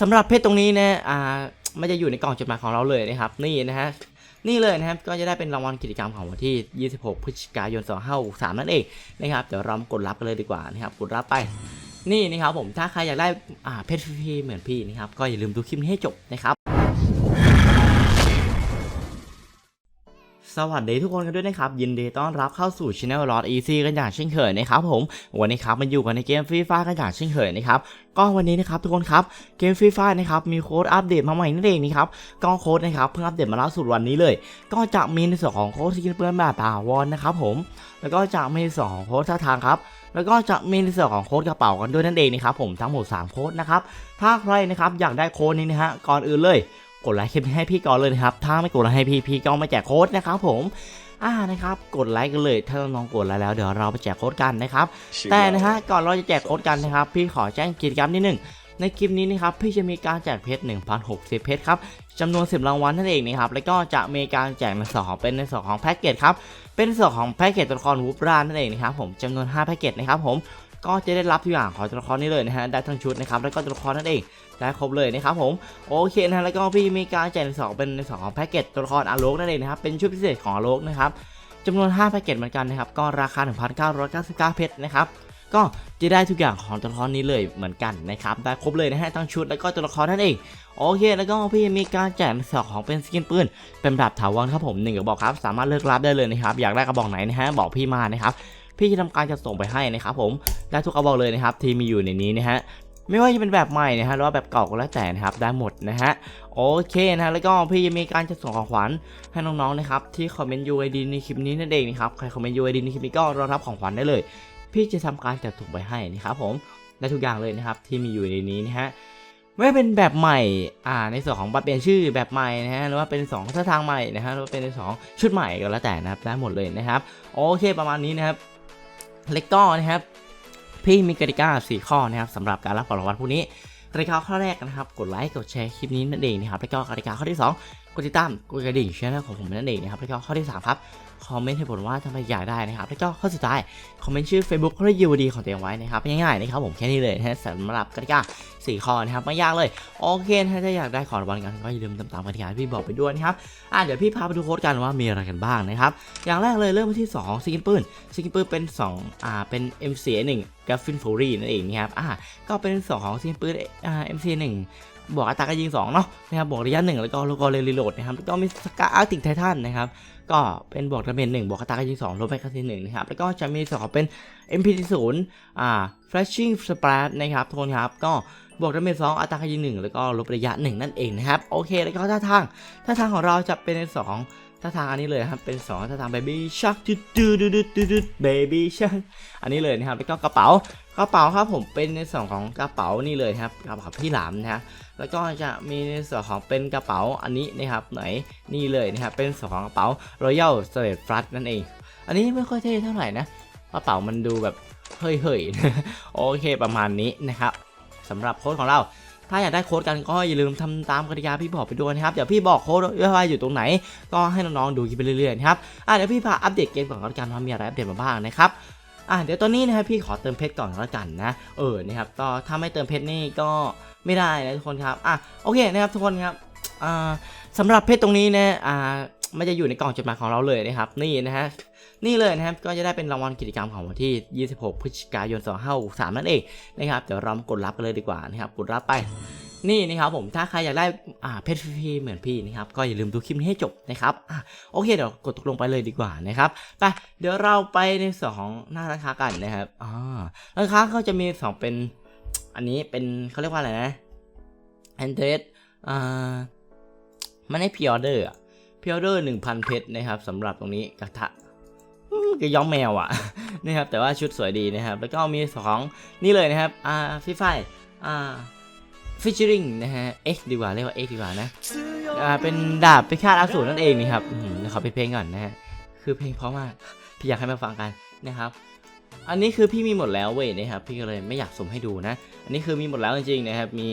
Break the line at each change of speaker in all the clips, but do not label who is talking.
สำหรับเพชรตรงนี้นะอ่ามันจะอยู่ในกล่องจดหมายของเราเลยนะครับ นี่นะฮะนี่เลยนะครับ ก็จะได้เป็นรางวัลกิจกรรมของวันที่ 26 พฤศจิกายน 2563 นั่นเองนะครับ เดี๋ยวเรากดรับกันเลยดีกว่านะครับ กดรับไป นี่นะครับผม ถ้าใครอยากได้อ่าเพชรฟรีเหมือนพี่นะครับ ก็อย่าลืมดูคลิปนี้ให้จบนะครับ สวัสดีทุกคนกันด้วยนะครับ ยินดีต้อนรับเข้าสู่ช anel ลอ d อีซี่กันอย่างเช่นเคยนะครับผม วันนี้ครับมันอยู่กันในเกมฟรีไฟกันอย่างเช่นเคยนะครับก็วันนี้นะครับทุกคนครับเกมฟรีไฟนะครับมีโค้ดอัปเดตมาใหม่นั่นเองนะครับก็โค้ดนะครับเพิ่งอัปเดตมาล่าสุดวันนี้เลย ก็จะมีในส่วนของโค้ดสกินเปื้อนแบบป่าวอนนะครับผมแล้วก็จะมีในส่วนของโค้ดท่าทางครับแล้วก็จะมีในส่วนของโค้ดกระเป๋ากันด้วยนั่นเองนะครับผมทั้งหมด3โค้ดนะครับถ้าใครนะครับอยากได้โค้ดนี้นะฮะก่อนอื่นเลย กดไลค์คลิปนี้ให้พี่ก่อนเลยนะครับ ถ้าไม่กดไลค์ให้พี่พี่ก็ไม่แจกโค้ดนะครับผมอ่านะครับกดไลค์กันเลย ถ้าน้องๆกดไลค์แล้วเดี๋ยวเราไปแจกโค้ดกันนะครับ แต่นะฮะก่อนเราจะแจกโค้ดกันนะครับ พี่ขอแจ้งกิจกรรมนิดหนึ่งในคลิปนี้นะครับพี่จะมีการแจกเพชร1,060 เพชรครับจำนวน 10 รางวัลนั่นเองนะครับแล้วก็จะมีการแจกในส่วนของเป็นในส่วนของแพ็กเกจครับเป็นส่วนของแพ็กเกจตัวละครวูบรานั่นเองนะครับผมจำนวน 5 แพ็กเกจนะครับผม ก็จะได้รับทุกอย่างของตัวละครนี้เลยนะฮะได้ทั้งชุดนะครับแล้วก็ตัวละครนั่นเองได้ครบเลยนะครับผมโอเคนะฮะแล้วก็พี่มีการแจกในสองเป็นในสองของแพ็กเกจตัวละครอาโลกนั่นเองนะครับเป็นชุดพิเศษของอาโลกนะครับจำนวน 5 แพ็กเกจเหมือนกันนะครับก็ราคา 1,999 เพชรนะครับก็จะได้ทุกอย่างของตัวละครนี้เลยเหมือนกันนะครับได้ครบเลยนะฮะทั้งชุดแล้วก็ตัวละครนั่นเองโอเค แล้วก็พี่มีการแจกในสองของเป็นสกินปืน เป็นแบบถาวรครับผมหนึ่งกระบอกครับ สามารถเลือกรับได้เลยนะครับ อยากได้กระบอกไหนนะฮะบอกพี่มานะครับ พี่จะทำการจะส่งไปให้นะครับผมได้ทุกกระบอกเลยนะครับที่มีอยู่ในนี้นะฮะไม่ว่าจะเป็นแบบใหม่นะฮะหรือว่าแบบเก่าก็แล้วแต่นะครับได้หมดนะฮะโอเคนะฮะแล้วก็พี่จะมีการจะส่งของขวัญให้น้องๆนะครับที่คอมเมนต์ UID ในคลิปนี้นั่นเองนะครับใครคอมเมนต์ UID ในคลิปนี้ก็รอรับของขวัญได้เลย พี่จะทำการจัดถุงไปให้นะครับผมได้ทุกอย่างเลยนะครับที่มีอยู่ในนี้นะฮะไม่ว่าเป็นแบบใหม่อ่าในส่วนของบัตรเปลี่ยนชื่อแบบใหม่นะฮะหรือว่าเป็นสองท่าทางใหม่นะฮะหรือว่าเป็นในสองชุดใหม่ก็แล้วแต่นะครับได้หมดเลยนะครับโอเคประมาณนี้นะครับ เล็กก็นะครับ พี่มีกติกา4ข้อนะครับสำหรับการรับของรางวัลพวกนี้กติกาข้อแรกนะครับ กดไลค์ กดแชร์คลิปนี้นั่นเองนะครับ แล้วก็กติกาข้อที่ 2 ดติดตามกดกระดิ่งช่องของผมนั่นเองนะครับแล้วก็ข้อที่3ครับคอมเมนต์ให้ผลว่าทำไมอยากได้นะครับแล้วก็ข้อสุดท้ายคอมเมนต์ชื่อ Facebook และ UD ของตัวเองไว้นะครับง่ายๆนะครับผมแค่นี้เลยนะสำหรับกติกา4ข้อนะครับไม่ยากเลยโอเคถ้าอยากได้ของรางวัลกันก็อย่าลืมตามๆกติกาที่พี่บอกไปด้วยนะครับอะเดี๋ยวพี่พาไปดูโค้ดกันว่ามีอะไรกันบ้างนะครับอย่างแรกเลยเริ่มที่2สกินปืนสกินปืนเป็น2อ่าเป็น MC1 กราฟินฟูรี่นั่นเองนะครับอ่าก็เป็น2ของสกินปืนอ่า MC1 บวกอัตราการยิง2เนาะนะครับบวกระยะ1แล้วก็ลโกเรรีโหลดนะครับแล้วก็มีสกาอาร์ติกไททันนะครับก็เป็นบวกดาเมจ1บวกอัตราการยิง2ลบไปการยิงนะครับแล้วก็จะมีสองเป็น MP0 อ่า flashing splash นะครับทุกคนครับก็บวกดาเมจ2อัตราการยิง1แล้วก็ลบระยะ 1 นั่นเองนะครับโอเคแล้วก็ท่าทางท่าทางของเราจะเป็นในสองท่าทางอันนี้เลยครับ เป็น2ท่าทาง baby shark ดูดูดูดูดูดู baby shark อันนี้เลยนะครับ แล้วก็กระเป๋ากระเป๋าครับผมเป็นในส่วนของกระเป๋านี่เลยครับ กระเป๋าพี่หลามนะฮะ แล้วก็จะมีในส่วนของเป็นกระเป๋าอันนี้นะครับไหนนี่เลยนะครับเป็นส่วนของกระเป๋า royal s t r a t flush นั่นเอง อันนี้ไม่ค่อยเท่เท่าไหร่นะกระเป๋ามันดูแบบเฮ้ยเฮ้ยโอเคประมาณนี้นะครับสำหรับโค้ดของเราถ้าอยากได้โค้ดกันก็อย่าลืมทำตามกติกาพี่บอกไปด้วยนะครับ เดี๋ยวพี่บอกโค้ดว่าอยู่ตรงไหน ก็ให้น้องๆดูคลิปไปเรื่อยๆนะครับอะเดี๋ยวพี่พาอัปเดตเกมก่อนแล้วกันว่ามีอะไรอัปเดตมาบ้างนะครับอะเดี๋ยวตอนนี้นะครับพี่ขอเติมเพชรก่อนแล้วกันนะ เออนะครับก็ถ้าไม่เติมเพชรนี่ก็ ไม่ได้นะทุกคนครับอะโอเคนะครับทุกคนครับอ่าสำหรับเพชรตรงนี้นะอ่ามันจะอยู่ในกล่องจดหมายของเราเลยนะครับนี่นะฮะนี่เลยนะครับก็จะได้เป็นรางวัลกิจกรรมของวันที่ 26 พฤศจิกายน 2563 นั่นเองนะครับเดี๋ยวเรามกดรับกันเลยดีกว่านะครับกดรับไปนี่นะครับผมถ้าใครอยากได้อ่าเพชรเหมือนพี่นะครับก็อย่าลืมดูคลิปนี้ให้จบนะครับอะโอเคเดี๋ยวกดตกลงไปเลยดีกว่านะครับไปเดี๋ยวเราไปในส่วนของหน้าร้านค้ากันนะครับอ่าร้านค้าเขาจะมีสองเป็น อันนี้เป็นเขาเรียกว่าอะไรนะแอนเดรสอ่ามันให้พิออเดอร์อะพิออเดอร์หนึ่งพันเพชรนะครับสำหรับตรงนี้กระทะก็ย้อมแมวอะนะครับแต่ว่าชุดสวยดีนะครับ แล้วก็มีสองนี่เลยนะครับอ่าฟิฟายอ่าฟิชชิริงนะฮะเอ็กดีกว่าเรียกว่าเอ็กดีกว่านะอ่าเป็นดาบพิฆาตอสูรนั่นเองนี่ครับอื้อหือเดี๋ยวขอไปเพลงก่อนนะฮะคือเพลงเพราะมากพี่อยากให้มาฟังกันนะครับ อันนี้คือพี่มีหมดแล้วเว้ยนะครับพี่ก็เลยไม่อยากสุ่มให้ดูนะ อันนี้คือมีหมดแล้วจริงๆนะครับมี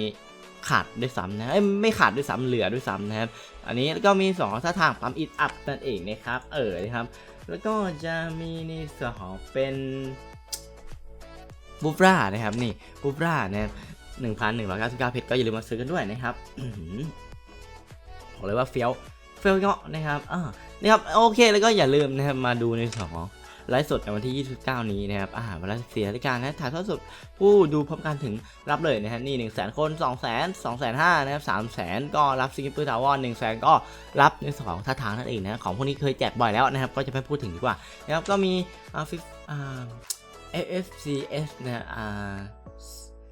ขาดด้วยซ้ำนะเอ้ไม่ขาดด้วยซ้ำเหลือด้วยซ้ำนะครับ อันนี้ก็มีสองท่าทางปั๊มอิดอัพนั่นเองนะครับ เออนะครับ แล้วก็จะมีในส่วนของเป็นบูฟรานะครับนี่บูฟรานะครับ1,199เพชรก็อย่าลืมมาซื้อกันด้วยนะครับบอกเลยว่าเฟี้ยวเฟี้ยวเงาะนะครับอ่านี่ครับโอเคแล้วก็อย่าลืมนะครับมาดูในส่วนของ ไลฟ์สดในวันที่ 29 นี้นะครับอาหารเวลาเสียรายการนะถ่ายทอดสดผู้ดูพร้อมกันถึงรับเลยนะฮะนี่1 0 0 0 0แสนคน2 0 0 0 0 0 2 5 0 0 0นะครับ3 0 0 0 0ก็รับซิงเกิลทาวน์1 0 0 0 0 0ก็รับในส่วนของท่าทางนั่นเองนะของพวกนี้เคยแจกบ่อยแล้วนะครับก็จะไม่พูดถึงดีกว่านะครับก็มีอ่าฟิอ่า AFCS นะอ่า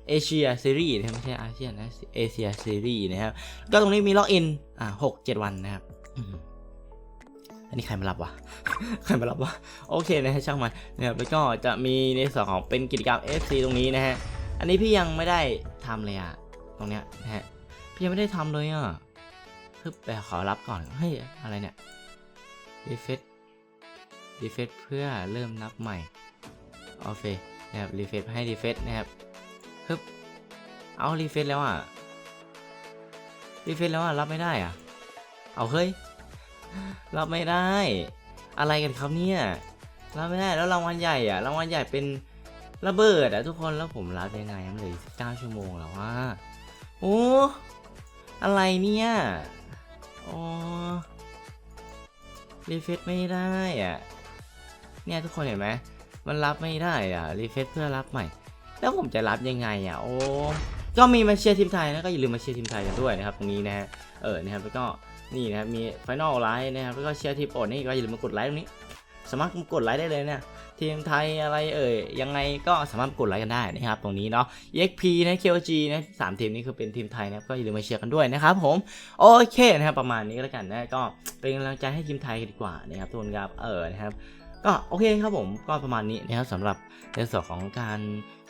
เอเชียซีรีส์นะครับไม่ใช่อาเซียนนะเอเชียซีรีส์นะครับ ก็ตรงนี้มีล็อกอินอ่าหกเจ็ดวันนะครับ อันนี้ใครมารับวะ ใครมารับวะ โอเคนะฮะช่างมันนะครับแล้วก็จะมีในส่วนของเป็นกิจกรรม FC ตรงนี้นะฮะ อันนี้พี่ยังไม่ได้ทำเลยอะตรงเนี้ยนะฮะ พี่ยังไม่ได้ทำเลยอะคือไปขอรับก่อน เฮ้ย อะไรเนี่ยรีเฟซรีเฟซเพื่อเริ่มนับใหม่ โอเคนะครับรีเฟซให้รีเฟซนะครับฮึบเอารีเฟซแล้วอะรีเฟซแล้วอะรับไม่ได้อะ เอาเฮ้ย รับไม่ได้ อะไรกันครับเนี่ยรับไม่ได้แล้วรางวัลใหญ่อะรางวัลใหญ่เป็นระเบิดอะทุกคนแล้วผมรับยังไงมันเหลยเก้าชั่วโมงแล้วว่าโอ้อะไรเนี่ยโอ้รีเฟซไม่ได้อะเนี่ยทุกคนเห็นไหมมันรับไม่ได้อะรีเฟซเพื่อรับใหม่ แล้วผมจะรับยังไงอะโอ้ก็มีมาเชียร์ทีมไทยนะก็อย่าลืมมาเชียร์ทีมไทยกันด้วยนะครับตรงนี้นะฮะเออนะครับแล้วก็ นี่นะครับมีไฟนอลไลท์นะครับแล้วก็เชียร์ทีมโอดนี่ก็อย่าลืมมากดไลค์ตรงนี้ สามารถกดไลค์ได้เลยเนี่ยทีมไทยอะไรเอ่ยยังไงก็สามารถกดไลค์กันได้นะครับตรงนี้เนาะ EXP นะ KOG นะสามทีมนี้คือเป็นทีมไทยนะครับก็อย่าลืมมาเชียร์กันด้วยนะครับผมโอเคนะครับประมาณนี้ก็แล้วกันนะก็เป็นกำลังใจให้ทีมไทยกันดีกว่านะครับทุกคนครับเออนะครับก็โอเคครับผมก็ประมาณนี้นะครับสำหรับในส่วนของการ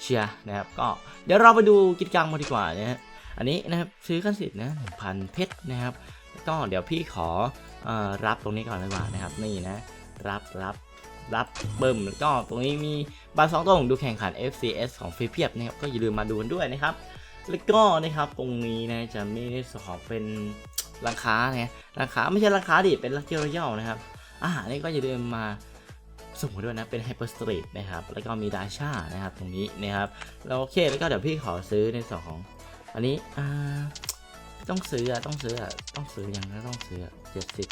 เชียร์นะครับ ก็เดี๋ยวเราไปดูกิจกรรมกันดีกว่านะฮะอันนี้นะครับซื้อขั้นสิทธิ์นะหนึ่งพันเพชรนะครับ ก็เดี๋ยวพี่ขออรับตรงนี้ก่อนดีกว่านะครับ นี่นะ รับรับรับเบิ่มก็ตรงนี้มีบัตรสองตัวของดูแข่งขัน FCS ของฟรีเพียบนะครับก็อย่าลืมมาดูกันด้วยนะครับ แล้วก็นะครับตรงนี้นะจะมีในส่วนของเป็นร้านค้านะร้านค้าไม่ใช่ร้านค้าดิเป็นลักเกียร์รยัลนะครับอาหารนี่ก็อย่าลืมมาสุ่มกันด้วยนะเป็น Hyper Street นะครับแล้วก็มีดาชานะครับตรงนี้นะครับแล้วโอเคแล้วก็เดี๋ยวพี่ขอซื้อในส่วนของอันนี้อ่า ต้องซื้ออะต้องซื้ออะต้องซื้อยังก็ต้องซื้อเจ็ดสิบ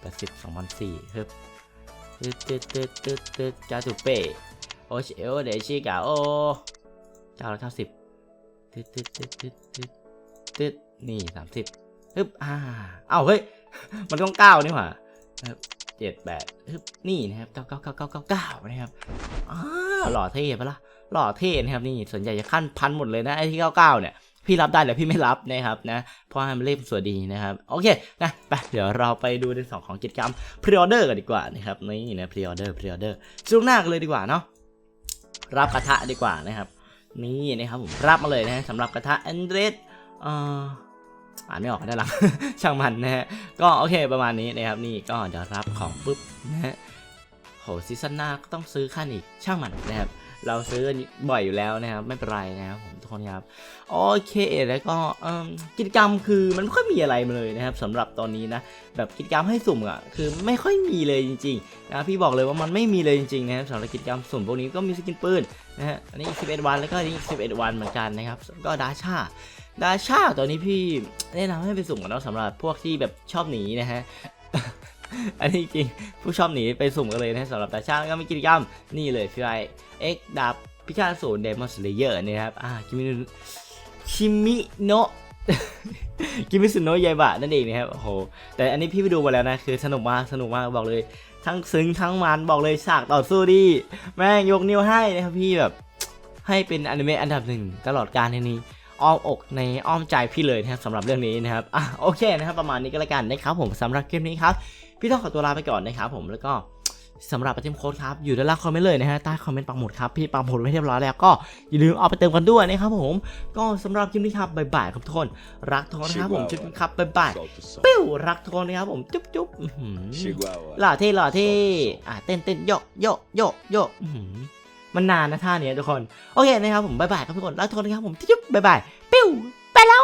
แปดสิบสองพันสี่เฮ้ยตึ๊ดตึ๊ดตึ๊ดตึ๊ดตึ๊ดกาจูเป้โอชเอลเดชิกาโอเก้าร้อยเก้าสิบตึ๊ดตึ๊ดตึ๊ดตึ๊ดตึ๊ดตึ๊ดนี่สามสิบฮึบอ่าเอ้าเฮ้ยมันต้องเก้านี่หว่าเจ็ดแปดฮึบนี่นะครับเก้าเก้าเก้าเก้าเก้าเก้านะครับอ้าหล่อเท่ปะล่ะหล่อเท่นะครับนี่ส่วนใหญ่จะขั้นพันหมดเลยนะไอ้ที่เก้าเก้าเนี่ย พี่รับได้แต่พี่ไม่รับนะครับนะเพราะให้มันเลขสวยดีนะครับโอเคนะไปเดี๋ยวเราไปดูในสองของกิจกรรมพรีออเดอร์กันดีกว่านะครับนี่นะพรีออเดอร์พรีออเดอร์ช่วงหน้ากันเลยดีกว่าเนาะรับกระทะดีกว่านะครับ นี่นะครับผมรับมาเลยนะสำหรับกระทะแอนเดรสเอ่ออ่านไม่ออกก็ได้ลังช่างมันนะฮะก็โอเคประมาณนี้นะครับนี่ก็เดี๋ยวรับของปุ๊บนะฮะโหซีซั่นหน้าก็ต้องซื้อขั้นอีกช่างมันนะครับ เราซื้อบ่อยอยู่แล้วนะครับ ไม่เป็นไรนะครับผมทุกคนครับโอเคแล้วก็กิจกรรมคือมันไม่ค่อยมีอะไรมาเลยนะครับสำหรับตอนนี้นะแบบกิจกรรมให้สุ่มอะคือไม่ค่อยมีเลยจริงๆนะพี่บอกเลยว่ามันไม่มีเลยจริงๆนะครับสำหรับกิจกรรมสุ่มพวกนี้ก็มีสกินปืนนะฮะอันนี้11 วันแล้วก็อันนี้อีก11 วันเหมือนกันนะครับก็ดาชาดาชาตอนนี้พี่แนะนำให้ไปสุ่มกันเนาะสำหรับพวกที่แบบชอบหนีนะฮะ อันนี้จริงผู้ชอบหนีไปสุ่มกันเลยนะสำหรับดาชาแล้วก็มีกิจกรรมนี่เลยฟิไอเอ็กดาบพิชาสูนเดมอนสเลเยอร์นะครับอ่าคิมิคิมิโนะคิมิสุโนะยายบะนั่นเองนะครับโอ้โหแต่อันนี้พี่ไปดูมาแล้วนะคือสนุกมากสนุกมากบอกเลย ทั้งซึ้งทั้งมันบอกเลยฉากต่อสู้ดี แม่งยกนิ้วให้นะครับพี่แบบให้เป็นอนิเมะอันดับหนึ่งตลอดกาลในนี้อ้อมอกในอ้อมใจพี่เลยนะครับสำหรับเรื่องนี้นะครับอะโอเคนะครับ ประมาณนี้ก็แล้วกันนะครับผมสำหรับคลิปนี้ครับ พี่ต้องขอตัวลาไปก่อนนะครับผมแล้วก็สำหรับประเทมโค้ดครับ อยู่ด้านล่างคอมเมนต์เลยนะฮะใต้คอมเมนต์ปังหมุดครับ พี่ปังหมุดไว้เรียบร้อยแล้วก็อย่าลืมเอาไปเติมกันด้วยนะครับผม ก็สำหรับคลิปนี้ครับบ๊ายบายครับทุกคน รักทุกคนนะครับผมจุ๊บครับบ๊ายบาย
Solta o som.
ปิ้วรักทุกคนนะครับผมจุ๊บจุ๊บอื้อหือ
Chegou a hora.
หล่อเท่หล่อเท่อะเต้นเต้นโยกโยกโยกโยกอื้อหือมันนานนะท่าเนี้ยทุกคนโอเคนะครับผมบ๊ายบายครับทุกคนรักทุกคนนะครับผมจุ๊บบ๊ายบายปิ้วไปแล้ว